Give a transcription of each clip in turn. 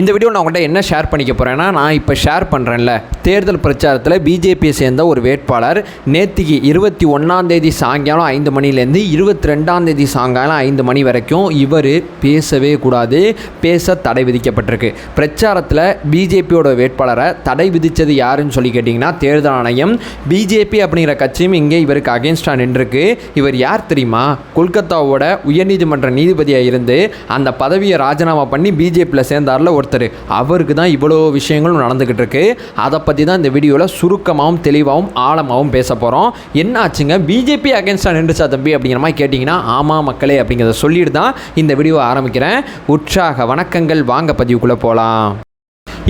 இந்த வீடியோ நான் உங்கள்கிட்ட என்ன ஷேர் பண்ணிக்க போகிறேன்னா நான் இப்போ ஷேர் பண்ணுறேன்ல தேர்தல் பிரச்சாரத்தில் பிஜேபியை சேர்ந்த ஒரு வேட்பாளர் நேற்றுக்கு இருபத்தி ஒன்றாந்தேதி சாயங்காலம் ஐந்து மணிலேருந்து இருபத்தி ரெண்டாந்தேதி சாயங்காலம் ஐந்து மணி வரைக்கும் இவர் பேசவே கூடாது பேச தடை விதிக்கப்பட்டிருக்கு. பிரச்சாரத்தில் பிஜேபியோட வேட்பாளரை தடை விதித்தது யாருன்னு சொல்லி கேட்டிங்கன்னா தேர்தல் ஆணையம். பிஜேபி அப்படிங்கிற கட்சியும் இங்கே இவருக்கு அகேன்ஸ்டாக நின்றுருக்கு. இவர் யார் தெரியுமா? கொல்கத்தாவோட உயர்நீதிமன்ற நீதிபதியாக இருந்து அந்த பதவியை ராஜினாமா பண்ணி பிஜேபியில் சேர்ந்தார்ல ஒருத்தர். அவருக்கு தான் இவ்வளோ விஷயங்களும் நடந்துக்கிட்டு இருக்கு அதை பற்றி தான் இந்த வீடியோவில் சுருக்கமாகவும் தெளிவாகவும் ஆழமாகவும் பேச போகிறோம் என்ன ஆச்சுங்க? பிஜேபி அகேன்ஸ்டாக நின்றுச்சா தம்பி அப்படிங்கிற மாதிரி கேட்டிங்கன்னா ஆமாம் மக்களே அப்படிங்கிறத சொல்லிட்டு தான் இந்த வீடியோவை ஆரம்பிக்கிறேன். உற்சாக வணக்கங்கள். வாங்க பதிவுக்குள்ளே போகலாம்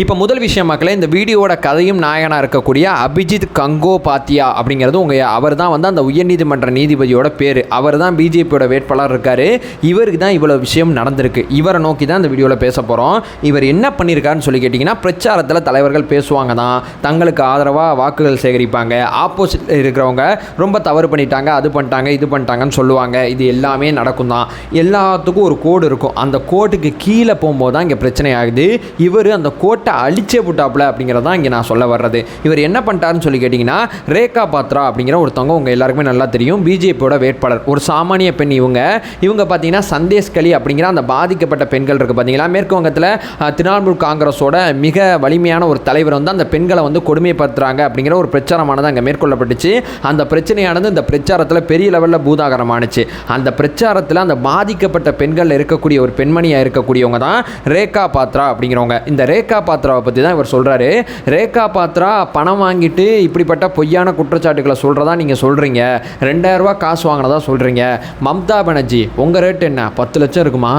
இப்போ முதல் விஷயம் மக்களே இந்த வீடியோவோட கதையும் நாயகனாக இருக்கக்கூடிய அபிஜித் கங்கோபாத்தியா அப்படிங்கிறது உங்கள் அவர் தான் வந்து அந்த உயர்நீதிமன்ற நீதிபதியோட பேர். அவர் தான் பிஜேபியோட வேட்பாளர் இருக்கார். இவருக்கு தான் இவ்வளோ விஷயம் நடந்திருக்கு. இவரை நோக்கி தான் இந்த வீடியோவில் பேச போகிறோம் இவர் என்ன பண்ணியிருக்காருன்னு சொல்லி கேட்டிங்கன்னா பிரச்சாரத்தில் தலைவர்கள் பேசுவாங்க தான். தங்களுக்கு ஆதரவாக வாக்குகள் சேகரிப்பாங்க. ஆப்போசிட் இருக்கிறவங்க ரொம்ப தவறு பண்ணிட்டாங்க அது பண்ணிட்டாங்க இது பண்ணிட்டாங்கன்னு சொல்லுவாங்க. இது எல்லாமே நடக்கும் தான். எல்லாத்துக்கும் ஒரு கோடு இருக்கும். அந்த கோட்டுக்கு கீழே போகும்போது தான் இங்கே பிரச்சனை ஆகுது. இவர் அந்த போட்டு அழிச்சே போட்டாப்புல அப்படிங்கிறது தான் இங்கே நான் சொல்ல வர்றது. இவர் என்ன பண்ணிட்டாருன்னு சொல்லி கேட்டிங்கன்னா ரேகா பாத்ரா அப்படிங்கிற ஒருத்தவங்க உங்கள் எல்லாருக்குமே நல்லா தெரியும் பிஜேபியோட வேட்பாளர். ஒரு சாமானிய பெண் இவங்க. இவங்க பார்த்தீங்கன்னா சந்தேஷ்கலி அப்படிங்கிற அந்த பாதிக்கப்பட்ட பெண்கள் இருக்குது பார்த்தீங்களா மேற்கு வங்கத்தில் திரிணாமுல் காங்கிரஸோட மிக வலிமையான ஒரு தலைவர் வந்து அந்த பெண்களை வந்து கொடுமைப்படுத்துகிறாங்க அப்படிங்கிற ஒரு பிரச்சாரமானது அங்கே மேற்கொள்ளப்பட்டுச்சு. அந்த பிரச்சனையானது இந்த பிரச்சாரத்தில் பெரிய லெவலில் பூதாகரமானுச்சு. அந்த பிரச்சாரத்தில் அந்த பாதிக்கப்பட்ட பெண்களில் இருக்கக்கூடிய ஒரு பெண்மணியாக இருக்கக்கூடியவங்க தான் ரேகா பாத்ரா அப்படிங்கிறவங்க. இந்த ரேகா பாத்ராவை பற்றி தான் இவர் சொல்கிறாரு ரேகா பாத்ரா பணம் வாங்கிட்டு இப்படிப்பட்ட பொய்யான குற்றச்சாட்டுகளை சொல்கிறதா நீங்கள் சொல்கிறீங்க ரெண்டாயிரரூவா காசு வாங்கினதா சொல்கிறீங்க மம்தா பானர்ஜி உங்கள் ரேட் என்ன? பத்து லட்சம் இருக்குமா?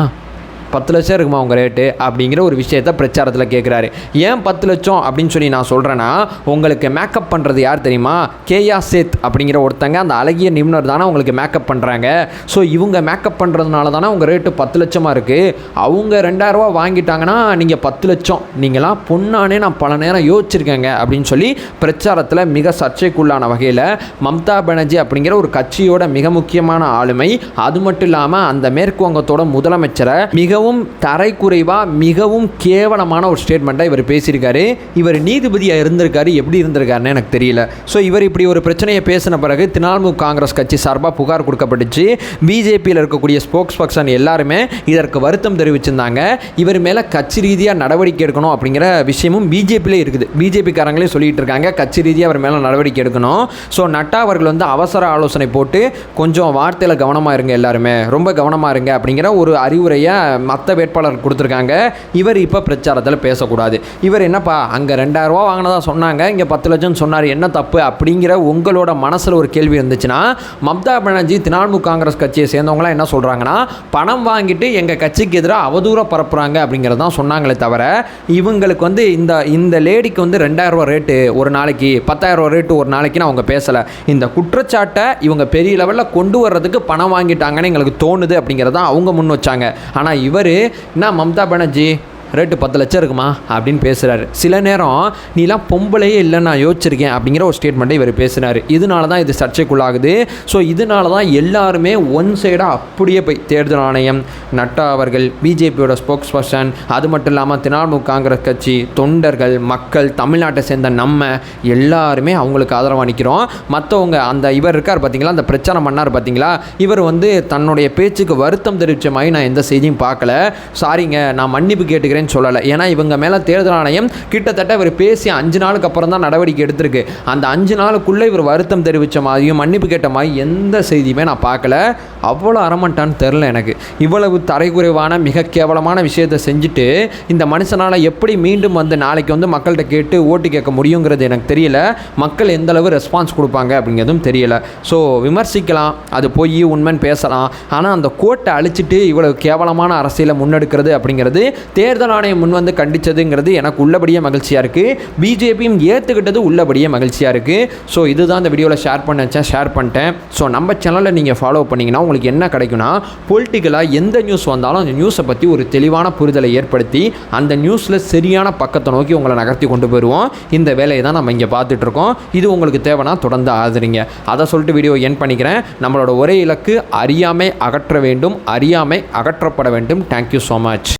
பத்து லட்சம் இருக்குமா உங்கள் ரேட்டு அப்படிங்கிற ஒரு விஷயத்த பிரச்சாரத்தில் கேட்குறாரு ஏன் பத்து லட்சம்? அப்படின்னு சொல்லி நான் சொல்கிறேன்னா உங்களுக்கு மேக்கப் பண்ணுறது யார் தெரியுமா? கேயா சேத் அப்படிங்கிற ஒருத்தங்க அந்த அழகிய நிபுணர் தானே உங்களுக்கு மேக்கப் பண்ணுறாங்க ஸோ இவங்க மேக்கப் பண்ணுறதுனால தானே உங்கள் ரேட்டு பத்து லட்சமாக இருக்குது அவங்க ரெண்டாயிரரூவா வாங்கிட்டாங்கன்னா நீங்கள் பத்து லட்சம். நீங்களாம் பொண்ணானே நான் பல நேரம் யோசிச்சிருக்கேங்க அப்படின்னு சொல்லி பிரச்சாரத்தில் மிக சர்ச்சைக்குள்ளான வகையில் மம்தா பானர்ஜி அப்படிங்கிற ஒரு கட்சியோட மிக முக்கியமான ஆளுமை அது மட்டும் இல்லாமல் அந்த மேற்கு வங்கத்தோட முதலமைச்சரை மிகவும் தரைக்குறைவாக மிகவும் கேவலமான ஒரு ஸ்டேட்மெண்ட்டாக இவர் பேசியிருக்காரு. இவர் நீதிபதியாக இருந்திருக்காரு எப்படி இருந்திருக்காருன்னு எனக்கு தெரியல. ஸோ இவர் இப்படி ஒரு பிரச்சனையை பேசின பிறகு திரிணாமுல் காங்கிரஸ் கட்சி சார்பாக புகார் கொடுக்கப்பட்டுச்சு. பிஜேபியில் இருக்கக்கூடிய ஸ்போக்ஸ் பர்சன் எல்லாருமே இதற்கு வருத்தம் தெரிவிச்சிருந்தாங்க. இவர் மேலே கட்சி ரீதியாக நடவடிக்கை எடுக்கணும் அப்படிங்கிற விஷயமும் பிஜேபியிலே இருக்குது. பிஜேபிக்காரங்களே சொல்லிகிட்டு இருக்காங்க கட்சி ரீதியாக அவர் மேலே நடவடிக்கை எடுக்கணும். ஸோ நட்டா அவர்கள் வந்து அவசர ஆலோசனை போட்டு கொஞ்சம் வார்த்தையில் கவனமாக இருங்க எல்லாருமே. ரொம்ப கவனமாக இருங்க அப்படிங்கிற ஒரு அறிவுரையை மற்ற வேட்பாளர் கொடுத்துருக்காங்க. இவர் இப்போ பிரச்சாரத்தில் பேசக்கூடாது. இவர் என்னப்பா அங்கே ரெண்டாயிரரூவா வாங்கினதா சொன்னாங்க இங்கே பத்து லட்சம் சொன்னார் என்ன தப்பு அப்படிங்கிற உங்களோட மனசில் ஒரு கேள்வி இருந்துச்சுன்னா மம்தா பானர்ஜி திரிணாமுல் காங்கிரஸ் கட்சியை சேர்ந்தவங்களாம் என்ன சொல்கிறாங்கன்னா பணம் வாங்கிட்டு எங்கள் கட்சிக்கு எதிராக அவதூற பரப்புகிறாங்க அப்படிங்கிறது தான் சொன்னாங்களே தவிர இவங்களுக்கு வந்து இந்த இந்த லேடிக்கு வந்து ரெண்டாயிரரூவா ரேட்டு ஒரு நாளைக்கு பத்தாயிரரூவா ரேட்டு ஒரு நாளைக்குன்னு அவங்க பேசலை. இந்த குற்றச்சாட்டை இவங்க பெரிய லெவலில் கொண்டு வர்றதுக்கு பணம் வாங்கிட்டாங்கன்னு எங்களுக்கு தோணுது அப்படிங்கிறதான் அவங்க முன் வச்சாங்க. ஆனால் இவர் என்ன மம்தா பானர்ஜி? ரேட்டு பத்து லட்சம் இருக்குமா அப்படின்னு பேசுகிறாரு சில நேரம் நீலாம் பொம்பளையே இல்லை நான் யோசிச்சிருக்கேன் அப்படிங்கிற ஒரு ஸ்டேட்மெண்ட்டை இவர் பேசுகிறாரு இதனால தான் இது சர்ச்சைக்குள்ளாகுது. ஸோ இதனால தான் எல்லாருமே ஒன் சைடாக அப்படியே போய் தேர்தல் ஆணையம் நட்டா அவர்கள் பிஜேபியோட ஸ்போக்ஸ் பர்சன் அது மட்டும் இல்லாமல் திரிணாமுல் காங்கிரஸ் கட்சி தொண்டர்கள் மக்கள் தமிழ்நாட்டை சேர்ந்த நம்ம எல்லாருமே அவங்களுக்கு ஆதரவாக நிற்கிறோம் மற்றவங்க அந்த இவர் இருக்கார் பார்த்தீங்களா அந்த பிரச்சாரம் பண்ணார் பார்த்தீங்களா இவர் வந்து தன்னுடைய பேச்சுக்கு வருத்தம் தெரிவித்த மாதிரி நான் எந்த செய்தியும் பார்க்கல. சாரிங்க நான் மன்னிப்பு கேட்டுக்கிறேன். அப்படின்னு சொல்லலை. ஏன்னா இவங்க மேலே தேர்தல் ஆணையம் கிட்டத்தட்ட இவர் பேசி அஞ்சு நாளுக்கு அப்புறம் தான் நடவடிக்கை எடுத்திருக்கு. அந்த அஞ்சு நாளுக்குள்ளே இவர் வருத்தம் தெரிவித்த மாதிரியும் மன்னிப்பு கேட்ட மாதிரி எந்த செய்தியுமே நான் பார்க்கல. அவ்வளோ அறமட்டான்னு தெரில எனக்கு. இவ்வளவு தரைக்குறைவான மிக கேவலமான விஷயத்தை செஞ்சுட்டு இந்த மனுஷனால் எப்படி மீண்டும் வந்து நாளைக்கு வந்து மக்கள்கிட்ட கேட்டு ஓட்டு கேட்க முடியுங்கிறது எனக்கு தெரியல. மக்கள் எந்த அளவு ரெஸ்பான்ஸ் கொடுப்பாங்க அப்படிங்கிறதும் தெரியல. ஸோ விமர்சிக்கலாம். அது போய் உண்மைன்னு பேசலாம். ஆனால் அந்த கோட்டை அழிச்சிட்டு இவ்வளவு கேவலமான அரசியலை முன்னெடுக்கிறது அப்படிங்கிறது தேர்தல் ஆணையம் முன் வந்து கண்டிச்சதுங்கிறது எனக்கு உள்ளபடியே மகிழ்ச்சியாக இருக்குது பிஜேபியும் ஏற்றுக்கிட்டது உள்ளபடியே மகிழ்ச்சியாக இருக்குது ஸோ இதுதான் இந்த வீடியோவில் ஷேர் பண்ண வச்சேன் ஷேர் பண்ணிட்டேன். ஸோ நம்ம சேனலில் நீங்கள் ஃபாலோ பண்ணிங்கன்னா உங்களுக்கு என்ன கிடைக்கும்னா பொலிட்டிக்கலாக எந்த நியூஸ் வந்தாலும் அந்த நியூஸை பற்றி ஒரு தெளிவான புரிதலை ஏற்படுத்தி அந்த நியூஸில் சரியான பக்கத்தை நோக்கி உங்களை நகர்த்தி கொண்டு போயிடுவோம் இந்த வேலையை தான் நம்ம இங்கே பார்த்துட்ருக்கோம் இது உங்களுக்கு தேவைன்னா தொடர்ந்து ஆதரிங்க. அதை சொல்லிட்டு வீடியோ என் பண்ணிக்கிறேன். நம்மளோட ஒரே இலக்கு அறியாமை அகற்ற வேண்டும் அறியாமை அகற்றப்பட வேண்டும். Thank you so much